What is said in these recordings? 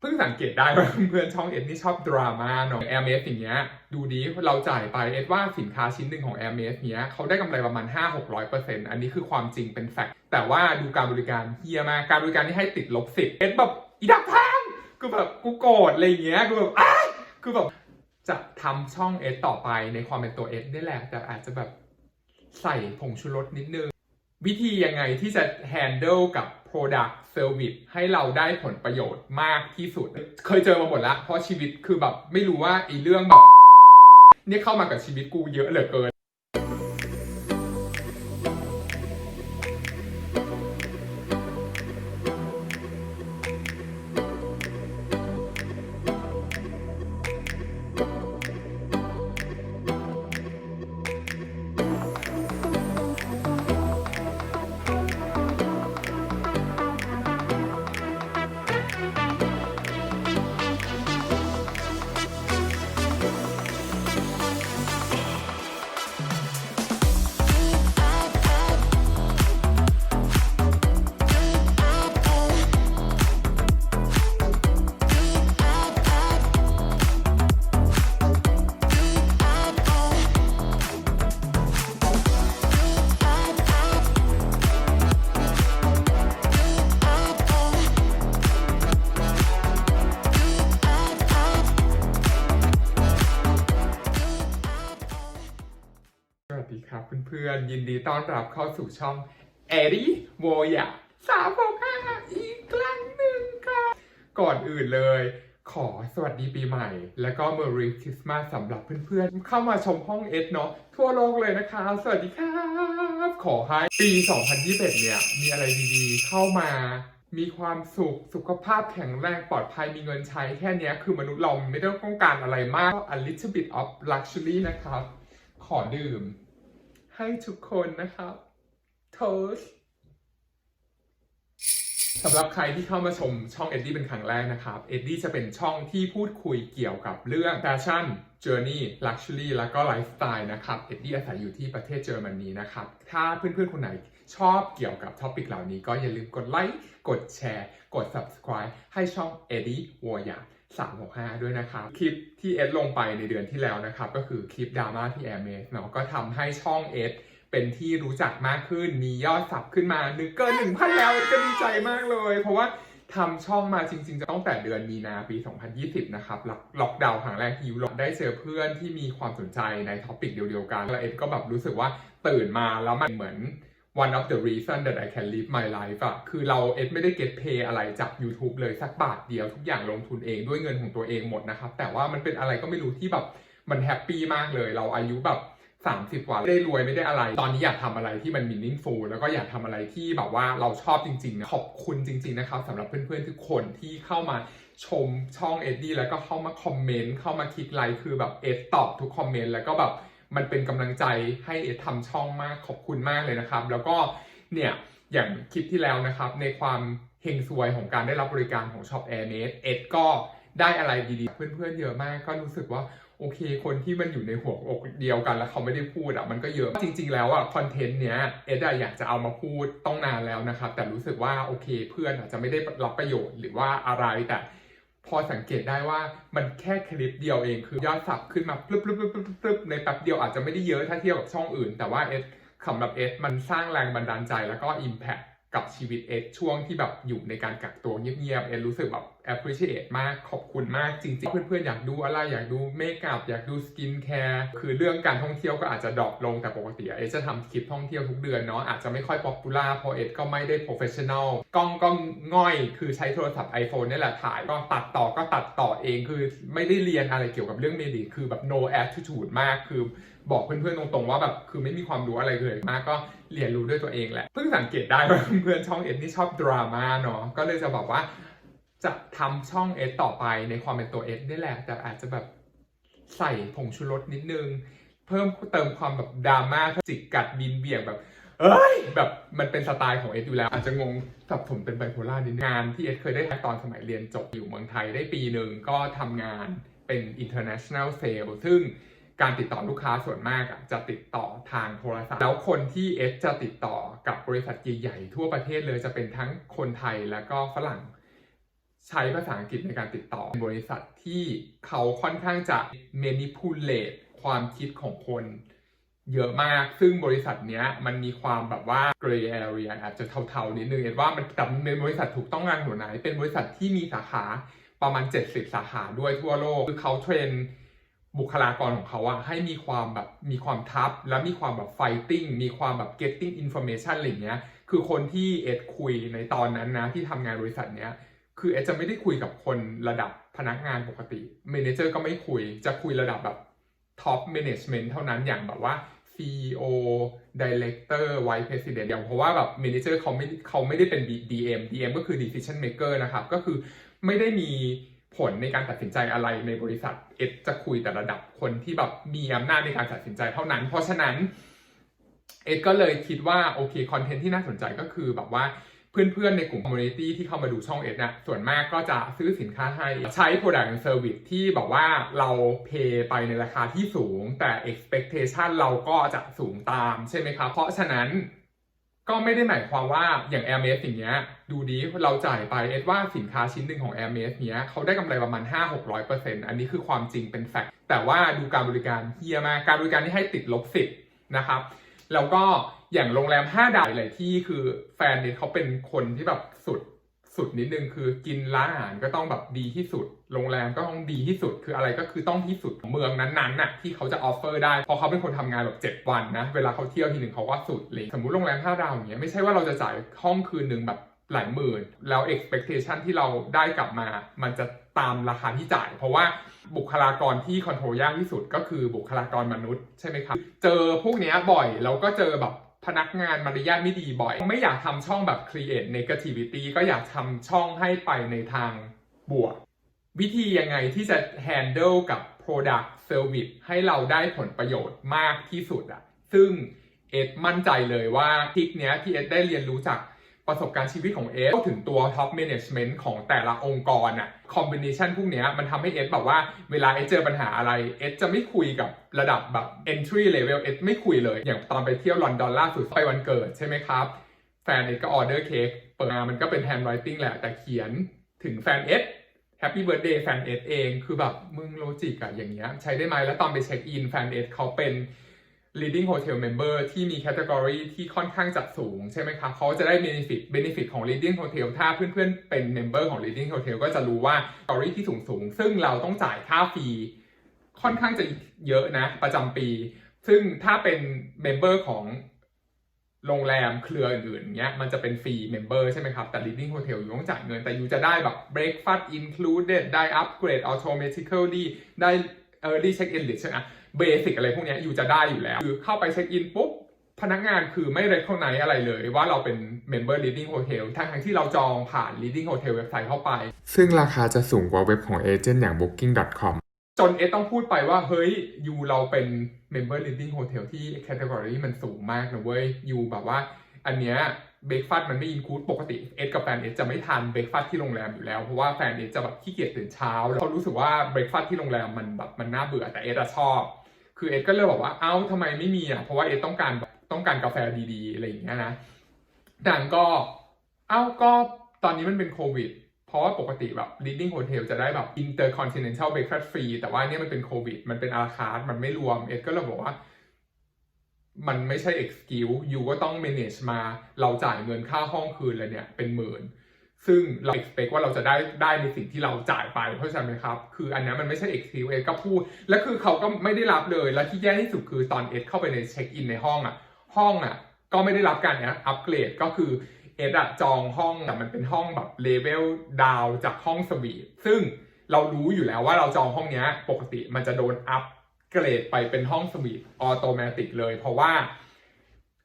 เพิ่งสังเกตได้ว่าเพื่อนช่องเอ็ดนี่ชอบดราม่าเนาะแอร์เมสอย่างเงี้ยดูดีเราจ่ายไปเอ็ดว่าสินค้าชิ้นหนึ่งของแอร์เมสเนี้ยเขาได้กำไรประมาณ 5 6 0 0เปอร์เซ็นต์อันนี้คือความจริงเป็นแฟกต์แต่ว่าดูการบริการเฮียมากการบริการที่ให้ติดลบสิบเอ็ดแบบอีดักพังกูแบบกูโกรธอะไรเงี้ยกูแบบอ้าคือแบบจะทำช่องเอสต่อไปในความเป็นตัวเอสนี่แหละ แต่อาจจะแบบใส่ผงชูรสนิดนึง วิธียังไงที่จะ handle กับ product service ให้เราได้ผลประโยชน์มากที่สุด เคยเจอมาหมดแล้วเพราะชีวิตคือแบบไม่รู้ว่าไอ้เรื่องแบบนี่เข้ามากับชีวิตกูเยอะเหลือเกิน เพื่อนๆ ยินดีต้อนรับเข้าสู่ช่องแอรีโวยะสามหกห้าอีกครั้งหนึ่งครับก่อนอื่นเลย ขอสวัสดีปีใหม่ แล้วก็ Merry Christmas สำหรับเพื่อนๆ เข้ามาชมห้องเอสเนาะทั่วโลกเลยนะคะ สวัสดีครับขอให้ปี 2021 เนี่ย มีอะไรดีๆ เข้ามามีความสุข สุขภาพแข็งแรงปลอดภัยมีเงินใช้แค่นี้คือมนุษย์เราไม่ได้ต้องการอะไรมากก็ a little bit of luxury นะครับ ขอดื่ม ให้ทุกคนนะครับโทสสำหรับใครที่เข้ามาชมช่องเอ็ดดี้เป็นครั้งแรกนะครับเอ็ดดี้จะเป็นช่องที่พูดคุยเกี่ยวกับเรื่องแฟชั่นเจอร์นี่ลักชัวรี่แล้วก็ไลฟ์สไตล์นะครับ เอ็ดดี้อาศัยอยู่ที่ประเทศเยอรมนีนะครับ ถ้าเพื่อนๆ คนไหนชอบเกี่ยวกับท็อปิกเหล่านี้ก็อย่าลืมกดไลค์ กดแชร์ กด subscribe ให้ช่องเอ็ดดี้วอยา 365 ด้วยนะครับ คลิปที่เอสลงไปในเดือนที่แล้วนะครับ ก็คือคลิปดราม่าที่ Air m a เนาะก็ทำให้ช่องเอสเป็นที่รู้จักมากขึ้น มียอดสับขึ้นมาหนึ่งเกินหนึ่งพันแล้วก็ดีใจมากเลย เพราะว่าทำช่องมาจริงๆ จะตั้งแต่เดือนมีนาปี 2020 นะครับ ล็อกล็อกดาวน์ครั้งแรกที่ยุโรปได้เจอเพื่อนที่มีความสนใจในท็อปิกเดียวๆกัน แล้วเอ็ดก็แบบรู้สึกว่าตื่นมาแล้วมันเหมือน one of the reason that I can live my life อะคือเราเอ็ดไม่ได้ get pay อะไรจาก YouTube เลยสักบาทเดียวทุกอย่างลงทุนเองด้วยเงินของตัวเองหมดนะครับ แต่ว่ามันเป็นอะไรก็ไม่รู้ที่แบบมันแฮปปี้มากเลย เราอายุแบบ30กว่าไม่ได้รวยไม่ได้อะไร ตอนนี้อยากทำอะไรที่มัน meaningful แล้วก็อยากทำอะไรที่แบบว่าเราชอบจริงๆนะขอบคุณจริง ๆ นะครับสำหรับเพื่อนๆทุกคนที่เข้ามาชมช่องเอ็ดดี้แล้วก็เข้ามาคอมเมนต์เข้ามาคลิกไลค์คือแบบเอ็ดตอบทุกคอมเมนต์แล้วก็แบบ มันเป็นกำลังใจให้เอ็ดทำช่องมากขอบคุณมากเลยนะครับ แล้วก็เนี่ยอย่างคลิปที่แล้วนะครับ ในความเฮงซวยของการได้รับบริการของช็อปแอร์เมสเอ็ดก็ได้อะไรดีๆ เพื่อนๆเยอะมากก็รู้สึกว่าโอเค คนที่มันอยู่ในหัวอกเดียวกันแล้วเขาไม่ได้พูดอะมันก็เยอะจริง ๆ แล้วอะคอนเทนต์เนี้ยเอ็ดอยากจะเอามาพูดต้องนานแล้วนะครับ แต่รู้สึกว่าโอเคเพื่อนอาจจะไม่ได้รับประโยชน์หรือว่าอะไรแต่ พอสังเกตได้ว่ามันแค่คลิปเดียวเองคือยอดสับขึ้นมาปึ๊บปึ๊บปึ๊บปึ๊บปึ๊บในแป๊บเดียวอาจจะไม่ได้เยอะถ้าเทียบกับช่องอื่น แต่ว่าเอสสำหรับเอสมันสร้างแรงบันดาลใจแล้วก็อิมแพ็ กับชีวิตเอสช่วงที่แบบอยู่ในการกักตัวเงียบๆเอสรู้สึกแบบ appreciate มากขอบคุณมากจริงๆ เพื่อนๆ อยากดูอะไรอยากดูเมคอัพอยากดูสกินแคร์คือเรื่องการท่องเที่ยวก็อาจจะดรอปลงแต่ปกติเอสจะทำคลิปท่องเที่ยวทุกเดือนเนาะอาจจะไม่ค่อยป๊อปปูล่าเพราะเอสก็ไม่ได้ professional กล้องก็ง่อยคือใช้โทรศัพท์ iPhone นี่แหละถ่ายก็ตัดต่อก็ตัดต่อเองคือไม่ได้เรียนอะไรเกี่ยวกับเรื่องเมดิคือแบบ no attitude มากคือ บอกเพื่อนๆตรงๆว่าแบบคือไม่มีความรู้อะไรเลยมากก็เรียนรู้ด้วยตัวเองแหละเพิ่งสังเกตได้ว่าเพื่อนๆช่องเอ็ดนี่ชอบดราม่าเนาะก็เลยจะบอกว่า จะทำช่องเอ็ดต่อไปในความเป็นตัวเอ็ดนี่แหละ แต่อาจจะแบบใส่ผงชูรสนิดนึง เพิ่มเติมความแบบดราม่าจิกกัดบินเบี่ยงแบบเอ้ยแบบมันเป็นสไตล์ของเอ็ดอยู่แล้ว อาจจะงงสับสนเป็นไบโพล่านิดนึงงานที่เอ็ดเคยได้ตอนสมัยเรียนจบอยู่เมืองไทยได้ปีหนึ่งก็ทำงานเป็น international sale ซึ่ง การติดต่อลูกค้าส่วนมากจะติดต่อทางโทรศัพท์ แล้วคนที่เอสจะติดต่อกับบริษัทใหญ่ๆทั่วประเทศเลยจะเป็นทั้งคนไทยแล้วก็ฝรั่ง ใช้ภาษาอังกฤษในการติดต่อบริษัทที่เขาค่อนข้างจะ manipulate ความคิดของคนเยอะมาก ซึ่งบริษัทเนี้ยมันมีความแบบว่า gray area อาจจะเทาๆนิดนึงเห็นว่ามันแต่เป็นบริษัทถูกต้องงานหัวไหน เป็นบริษัทที่มีสาขาประมาณ 70 สาขาด้วยทั่วโลก คือเขาเทรน บุคลากรของเขาอะให้มีความแบบมีความทัฟและมีความแบบ fighting มีความแบบ getting information อะไรเงี้ย คือคนที่เอ็ดคุยในตอนนั้นนะ ที่ทำงานบริษัทเนี้ย คือเอ็ดจะไม่ได้คุยกับคนระดับพนักงานปกติเมนเจอร์ก็ไม่คุยจะคุยระดับแบบท็อป a ม a g เมนต์เท่านั้นอย่างแบบว่า CEO Director Vice President อย่างเพราะว่าแบบ Manager เขาไม่เขาไม่ได้เป็น DM DM ก็คือ Decision Maker นะครับ ก็คือไม่ได้มี ผลในการตัดสินใจอะไรในบริษัทเอ็ดจะคุยแต่ระดับคนที่แบบมีอำนาจในการตัดสินใจเท่านั้น เพราะฉะนั้นเอ็ดก็เลยคิดว่าโอเคคอนเทนต์ที่น่าสนใจก็คือแบบว่าเพื่อนๆ ในกลุ่มคอมมูนิตี้ที่เข้ามาดูช่องเอ็ดนะส่วนมากก็จะซื้อสินค้าให้ใช้ Product and Service ที่แบบว่าเราเพย์ไปในราคาที่สูง แต่ Expectation เราก็จะสูงตามใช่ไหมครับ เพราะฉะนั้น ก็ไม่ได้หมายความว่าอย่าง Air m e s อย่างเงี้ยดูดีเราจ่ายไปเอ็ดว่าสินค้าชิ้นหนึ่งของ Air m e s เนี้ยเขาได้กำไรประมาณ 5-600%อันนี้คือความจริงเป็นแฟกต์แต่ว่าดูการบริการเฮียมากการบริการที่ให้ติดลบสิบนะครับแล้วก็อย่างโรงแรม 5 ดาวหลายที่คือแฟนเนี่ยเขาเป็นคนที่แบบสุด สุดนิดนึงคือกินร้านอาหารก็ต้องแบบดีที่สุด โรงแรมก็ต้องดีที่สุด คืออะไรก็คือต้องที่สุดเมืองนั้นๆน่ะที่เขาจะออฟเฟอร์ได้เพราะเขาเป็นคนทำงานแบบ7วันนะ เวลาเขาเที่ยวทีหนึ่งเขาก็สุดเลย สมมุติโรงแรม5ดาวอย่างเงี้ยไม่ใช่ว่าเราจะจ่ายห้องคืนหนึ่งแบบหลายหมื่น แล้ว expectation ที่เราได้กลับมา มันจะตามราคาที่จ่าย เพราะว่าบุคลากรที่คอนโทรลยากที่สุดก็คือบุคลากรมนุษย์ใช่ไหมครับ เจอพวกเนี้ยบ่อยแล้วก็เจอแบบ พนักงานมารยาทไม่ดีบ่อย ไม่อยากทำช่องแบบ create negativity ก็อยากทำช่องให้ไปในทางบวก วิธียังไงที่จะ handle กับ product service ให้เราได้ผลประโยชน์มากที่สุดอะซึ่งเอ็ดมั่นใจเลยว่าทิกเนี้ยที่เอ็ดได้เรียนรู้จาก ประสบการณ์ชีวิตของเอสถึงตัว top management ของแต่ละองค์กรอะคอมบิเนชันพวกนี้มันทำให้เอสแบบว่าเวลาเอสเจอปัญหาอะไรเอสจะไม่คุยกับระดับแบบ entry level เอสไม่คุยเลย อย่างตอนไปเที่ยวลอนดอนล่าสุดไปวันเกิดใช่ไหมครับ แฟนเอสก็ออเดอร์เค้กเปิดมามันก็เป็น handwriting แหละ แต่เขียนถึงแฟนเอสแฮปปี้เบิร์ดเดย์แฟนเอสเอง คือแบบมึงโลจิกอะอย่างเงี้ยใช้ได้ไหมแล้วตอนไปเช็คอินแฟนเอสเขาเป็น leading hotel member ที่มี category ที่ค่อนข้างจัดสูงใช่ไหมครับเขาจะได้ benefit benefit ของ leading hotel ถ้าเพื่อนๆ เป็น member ของ leading hotel ก็จะรู้ว่า category ที่สูงสูงซึ่งเราต้องจ่ายค่าฟรีค่อนข้างจะเยอะนะ ประจำปี ซึ่งถ้าเป็น member ของโรงแรมเครืออื่นๆเงี้ยมันจะเป็นฟรีเมมเบอร์ใช่ไหมครับ แต่ leading hotel อยู่ต้องจ่ายเงิน แต่อยู่จะได้แบบ breakfast included ได้ upgrade automatically ได้ early check in หรือใช่ไหม เบสิกอะไรพวกเนี้ยอยู่จะได้อยู่แล้ว คือเข้าไปเช็คอินปุ๊บพนักงานคือไม่ recognize อะไรเลยว่าเราเป็น member leading hotel ทั้งๆที่เราจองผ่าน leading hotel เว็บไซต์เข้าไป ซึ่งราคาจะสูงกว่าเว็บของเอเจนต์อย่าง booking.com จนเอสต้องพูดไปว่า เฮ้ยยูเราเป็น member leading hotel ที่ category มันสูงมากนะเว้ยยูแบบว่า อันเนี้ยเบรกฟาสต์มันไม่อินคูดปกติเอสกับแฟนเอสจะไม่ทานเบรกฟาสต์ที่โรงแรมอยู่แล้ว เพราะว่าแฟนเอสจะแบบขี้เกียจตื่นเช้าแล้วเขารู้สึกว่าเบรกฟาสต์ที่โรงแรมมันแบบมันน่าเบื่อแต่เอสอะชอบ คือเอสก็เลยบอกว่าเอ้าทำไมไม่มีอะเพราะว่าเอสต้องการต้องการกาแฟดีๆอะไรอย่างเงี้ยนะดังก็เอ้าก็ตอนนี้มันเป็นโควิด เพราะว่าปกติแบบ leading hotel จะได้แบบ intercontinental breakfast free แต่ว่าเนี่ยมันเป็นโควิด มันเป็นอาราคาร์มันไม่รวมเอสก็เลยบอกว่ามันไม่ใช่ excuse ยูก็ต้อง manage มา เราจ่ายเงินค่าห้องคืนเลยเนี่ย เป็นหมื่น ซึ่งเรา expect ว่าเราจะได้ได้ในสิ่งที่เราจ่ายไปเพราะฉะนั้นครับ คืออันนั้นมันไม่ใช่ excuse เอก็พูด และคือเขาก็ไม่ได้รับเลย และที่แย่ที่สุดคือตอนเอสเข้าไปในเช็คอินในห้องอะ ห้องอะ ก็ไม่ได้รับการอัปเกรดก็คือเอสอะจองห้องแต่มันเป็นห้องแบบเลเวลดาวจากห้องสวีทซึ่งเรารู้อยู่แล้วว่าเราจองห้องเนี้ยปกติมันจะโดนอัปเกรดไปเป็นห้องสวีทออโตเมติกเลย เพราะว่า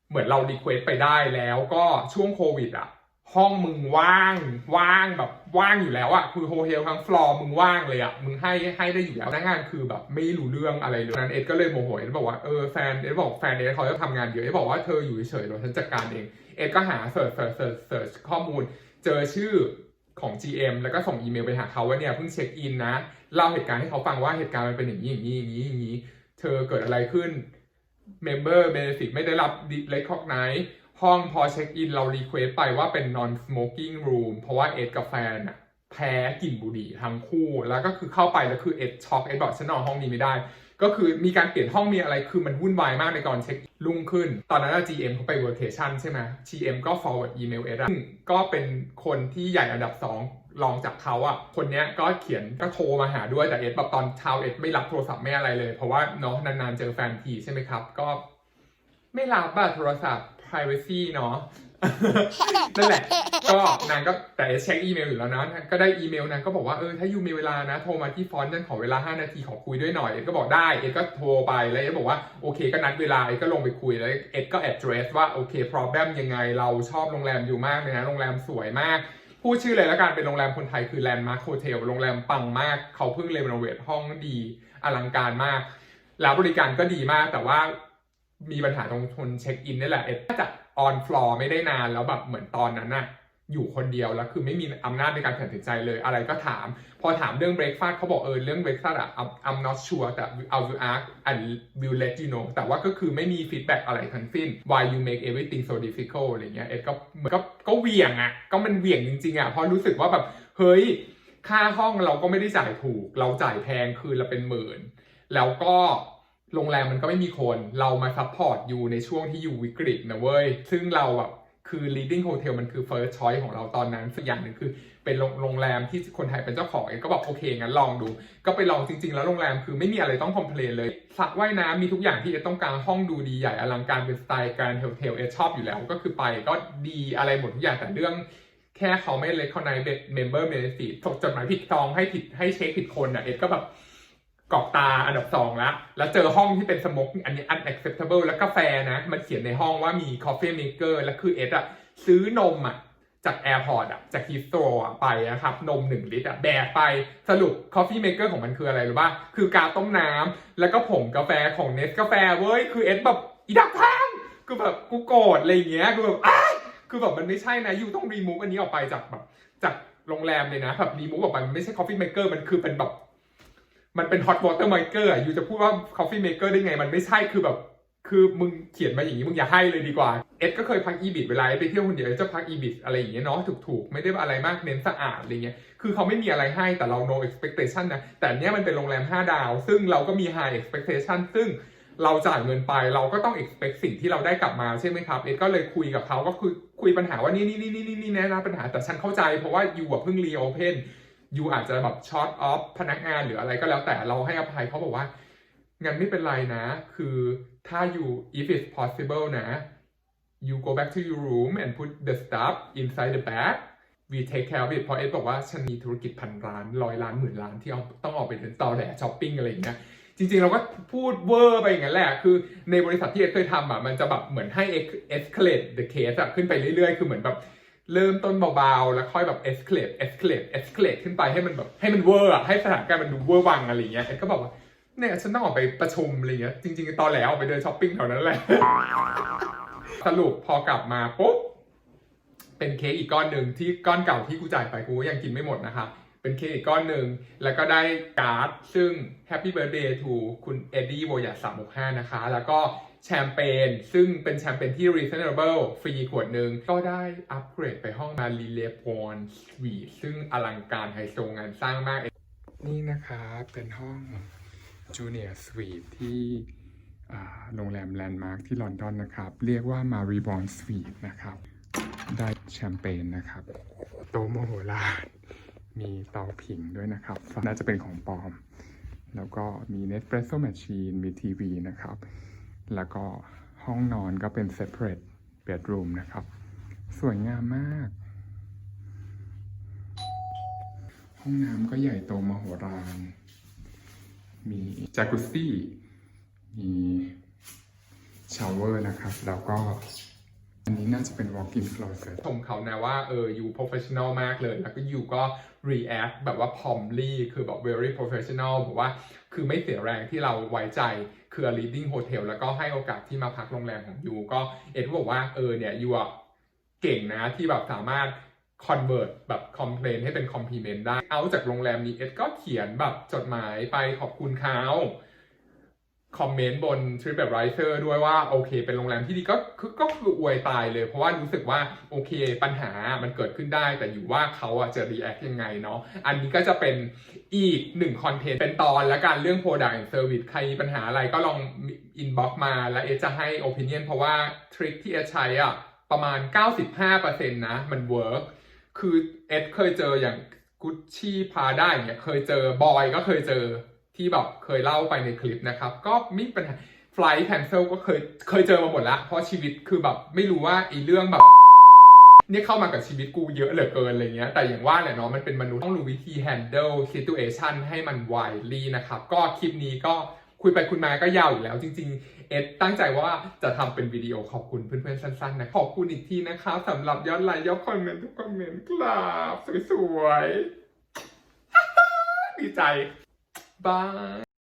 เหมือนเรารีเควสไปได้แล้วก็ช่วงโควิดอะ ห้องมึงว่างว่างแบบว่างอยู่แล้วอะคือโฮเทลทั้งฟลอร์มึงว่างเลยอะมึงให้ให้ได้อยู่แล้วพนักงานคือแบบไม่รู้เรื่องอะไรเลยนั้นเอ็ดก็เลยโมโหเอ็ดบอกว่าเออแฟนเอ็ดบอกแฟนเอ็ดเขาจะทำงานเยอะเอ็ดบอกว่าเธออยู่เฉยๆเดี๋ยวฉันจัดการเองเอ็ดก็หาเสิร์ชเสิร์ชเสิร์ชเสิร์ชข้อมูล เจอชื่อของ GM แล้วก็ส่งอีเมลไปหาเขาว่าเนี่ยเพิ่งเช็คอินนะเล่าเหตุการณ์ให้เขาฟังว่าเหตุการณ์มันเป็นอย่างนี้อย่างนี้อย่างนี้อย่างนี้เธอเกิดอะไรขึ้น Member Benefit ไม่ได้รับ Recognize ห้องพอเช็คอินเรารีเควสไปว่าเป็น non smoking room เพราะว่าเอ็ดกับแฟนอะแพ้กลิ่นบุหรี่ทั้งคู่แล้วก็คือเข้าไปแล้วคือเอ็ดช็อกเอ็ดบอกฉันนอนห้องนี้ไม่ได้ ก็คือมีการเปลี่ยนห้องมีอะไรคือมันวุ่นวายมากในการเช็คลุ่งขึ้น ตอนนั้นอะ GM เขาไป workation ใช่ไหม GM ก็ forward email เอ็ดซึ่งก็เป็นคนที่ใหญ่อันดับ 2 รองจากเขาอะคนนี้ก็เขียนก็โทรมาหาด้วยแต่เอ็ดแบบตอนเช้าเอ็ดไม่รับโทรศัพท์ไม่อะไรเลย เพราะว่าเนาะนานๆเจอแฟนทีใช่ไหมครับ ก็ไม่รับอะโทรศัพท์ privacy เนาะ นั่นแหละ ก็นางก็แต่เช็คอีเมลอยู่แล้วนะก็ได้อีเมลนางก็บอกว่าเออถ้ายูมีเวลานะ โทรมาที่ฟอนต์ฉันขอเวลา 5 นาทีขอคุยด้วยหน่อย เอ็ดก็บอกได้ เอ็ดก็โทรไปแล้วเอ็ดบอกว่าโอเคก็นัดเวลา เอ็ดก็ลงไปคุยแล้วเอ็ดก็ address ว่าโอเค problem ยังไงเราชอบโรงแรมอยู่มากเลยนะโรงแรมสวยมากพูดชื่อเลยแล้วกันเป็นโรงแรมคนไทยคือ Landmark Hotel โรงแรมปังมากเขาเพิ่งเรโนเวทห้องดีอลังการมาก แล้วบริการก็ดีมากแต่ว่า มีปัญหาตรงคนเช็คอินนี่แหละเอ็ดน่าจะออนฟลอร์ไม่ได้นานแล้วแบบเหมือนตอนนั้นน่ะอยู่คนเดียวแล้วคือไม่มีอำนาจในการตัดสินใจเลยอะไรก็ถาม พอถามเรื่อง breakfast เขาบอกเออเรื่อง breakfast อะ I'm- not sure แต่ I will ask and will let you know แต่ว่าก็คือไม่มี feedback อะไรทั้งสิ้น why you make everything so difficult อะไรเงี้ยเอ็ดก็เหมือนก็ก็เหวี่ยงอะก็มันเหวี่ยงจริงๆอะเพราะรู้สึกว่าแบบเฮ้ยค่าห้องเราก็ไม่ได้จ่ายถูก เราจ่ายแพงคืนละเป็นหมื่น แล้วก็ โรงแรมมันก็ไม่มีคนเรามาซัพพอร์ตอยู่ในช่วงที่อยู่วิกฤตนะเว้ย ซึ่งเราแบบคือ leading hotel มันคือ first choice ของเราตอนนั้นสักอย่างหนึ่งคือเป็นโรงงแรมที่คนไทยเป็นเจ้าของเองก็บอกโอเคงั้นลองดู ก็ไปลองจริง ๆ แล้วโรงแรมคือไม่มีอะไรต้องคอมเพลนเลยสระว่ายน้ำมีทุกอย่างที่เอต้องการห้องดูดีใหญ่อลังการเป็นสไตล์การโฮเทลเอชอบอยู่แล้ว ก็คือไปก็ดีอะไรหมดทุกอย่างแต่เรื่องแค่เขาไม่เล c ค g น i เ e เมมเบอร์เบนฟิตจดหมายผิดซองให้ผิดให้เช็คผิดคนอะเอ็ดก็แบบ กอกตาอันดับสองแล้วแล้วเจอห้องที่เป็นสโมกอันนี้ unacceptable แล้วกาแฟนะ มันเขียนในห้องว่ามี coffee maker แล้วคือเอ็ดอะซื้อนมอะจากแอร์พอร์ตอะจากฮิสโตรอะไปนะครับ นม 1 ลิตรอะแบกไปสรุป coffee maker ของมันคืออะไรรู้ป่ะ คือกาต้มน้ำ แล้วก็ผงกาแฟของเนสกาแฟเว้ย คือเอ็ดแบบ อีดักทางกูแบบกูโกรธอะไรเงี้ย กูแบบอ้าคือแบบมันไม่ใช่นะยูต้องรีมูฟอันนี้ออกไปจากแบบจากโรงแรมเลยนะแบบรีมูฟออกไปมันไม่ใช่ coffee maker มันคือเป็นแบบ มันเป็น hot water maker อะยูจะพูดว่า coffee maker ได้ไง มันไม่ใช่คือแบบ คือมึงเขียนมาอย่างนี้มึงอย่าให้เลยดีกว่า เอ็ดก็เคยพักอีบิทเวลาไปเที่ยวคนเดียวจะพักอีบิทอะไรอย่างเงี้ยเนาะถูกๆ ไม่ได้อะไรมากเน้นสะอาดอะไรเงี้ยคือเขาไม่มีอะไรให้แต่เรา no expectation นะแต่อันเนี้ยมันเป็นโรงแรม 5 ดาว ซึ่งเราก็มี high expectation ซึ่งเราจ่ายเงินไปเราก็ต้อง expect สิ่งที่เราได้กลับมาใช่ไหมครับ เอ็ดก็เลยคุยกับเขาก็คือคุยปัญหาว่านี่นี่นี่นี่นี่นี่นะนะปัญหาแต่ฉันเข้าใจเพราะว่ายูอะเพิ่ง reopen ยูอาจจะแบบช็อตออฟพนักงานหรืออะไรก็แล้วแต่เราให้อภัยเขาบอกว่างั้นไม่เป็นไรนะ คือถ้า you if it's possible นะ you go back to your room and put the stuff inside the bag we take care of it เพราะเอ็ดบอกว่าฉันมีธุรกิจพันล้านร้อยล้านหมื่นล้านที่เอาต้องออกไปเดินต่อแหลช้อปปิ้งอะไรอย่างเงี้ยจริงๆ เราก็พูดเวอร์ไปอย่างนั้นแหละ คือในบริษัทที่เอ็ดเคยทำอะมันจะแบบเหมือนให้ escalate the case อะขึ้นไปเรื่อยๆ คือเหมือนแบบ เริ่มต้นเบาๆ แล้วค่อยแบบ escalate escalate escalate ขึ้นไปให้มันแบบให้มันเวอร์อะให้สถานการณ์มันดูเวอร์วังอะไรเงี้ยเอ็ดก็บอกว่าเนี่ยฉันต้องออกไปประชุมอะไรเงี้ยจริงๆ ตอนแล้วออกไปเดินช้อปปิ้งแถวนั้นแหละ สรุปพอกลับมาปุ๊บเป็นเค้กอีกก้อนหนึ่งที่ก้อนเก่าที่กูจ่ายไปกูก็ยังกินไม่หมดนะครับเป็นเค้กอีกก้อนหนึ่งแล้วก็ได้การ์ดซึ่ง Happy Birthday to คุณเอ็ดดี้โบยาสามหกห้านะคะ แล้วก็ แชมเปญซึ่งเป็นแชมเปญที่ reasonable ฟรีขวดหนึ่งก็ได้อัปเกรดไปห้องมาลีเลปอนสวีทซึ่งอลังการไฮโซงานสร้างมาก นี่นะครับเป็นห้อง Junior Suite ที่อ่าโรงแรมแลนด์มาร์คที่ลอนดอนนะครับ เรียกว่า Mariborn Suite นะครับ ได้แชมเปญนะครับ โตะโมโหลานมีเตาผิงด้วยนะครับ น่าจะเป็นของปลอม แล้วก็มี Nespresso Machine มีทีวีนะครับ แล้วก็ห้องนอนก็เป็น separate bedroom นะครับ สวยงามมาก ห้องน้ำก็ใหญ่โตมโหฬารมีจากุซซี่ มีชาวเวอร์นะครับ แล้วก็ อันนี้น่าจะเป็น walk-in closet ชมเขานะว่าเออ you professional มากเลย แล้วก็ you ก็ react แบบว่า promptly คือแบบ very professional บอกว่า คือไม่เสียแรงที่เราไว้ใจ คือ leading hotel แล้วก็ให้โอกาสที่มาพักโรงแรมของยูก็เอ็ดก็บอกว่าเออเนี่ยยูอะเก่งนะที่แบบสามารถ convert แบบ complain ให้เป็น compliment ได้ เอาจากโรงแรมนี้เอ็ดก็เขียนแบบจดหมายไปขอบคุณเขา คอมเมนต์บน TripAdvisor ด้วยว่าโอเค เป็นโรงแรมที่ดีก็คือก็คืออวยตายเลย เพราะว่ารู้สึกว่าโอเคปัญหามันเกิดขึ้นได้ แต่อยู่ว่าเขาอะจะ react ยังไงเนาะอันนี้ก็จะเป็นอีกหนึ่งคอนเทนต์เป็นตอนและการเรื่อง Product and Service ใครมีปัญหาอะไรก็ลอง inbox มาแล้วเอสจะให้ opinion เพราะว่าทริคที่เอใช้อะประมาณ 95%นะมัน work คือเอ็ดเคยเจออย่างกุชชี่พาได้เนี่ยเคยเจอบอยก็เคยเจอ ที่แบบเคยเล่าไปในคลิปนะครับ ก็ไมมีปัญหาไฟล์แคนเซิลก็เคยเคยเจอมาหมดละเพราะชีวิตคือแบบไม่รู้ว่าไอ้เรื่องแบบเนี่ยเข้ามากับชีวิตกูเยอะเหลือเกินอะไรเงี้ย แต่อย่างว่าแหละเนาะมันเป็นมนุษย์ต้องรู้วิธี handle situation ให้มัน widely นะครับ ก็คลิปนี้ก็คุยไปคุยมาก็ยาวอยู่แล้วจริง ๆ เอ็ดตั้งใจว่าจะทำเป็นวิดีโอขอบคุณเพื่อนๆสั้นๆนะ ขอบคุณอีกทีนะครับสำหรับยอดไลค์ยอดคอมเมนต์ทุกคอมเมนต์ครับสวยๆ ดีใจ บาย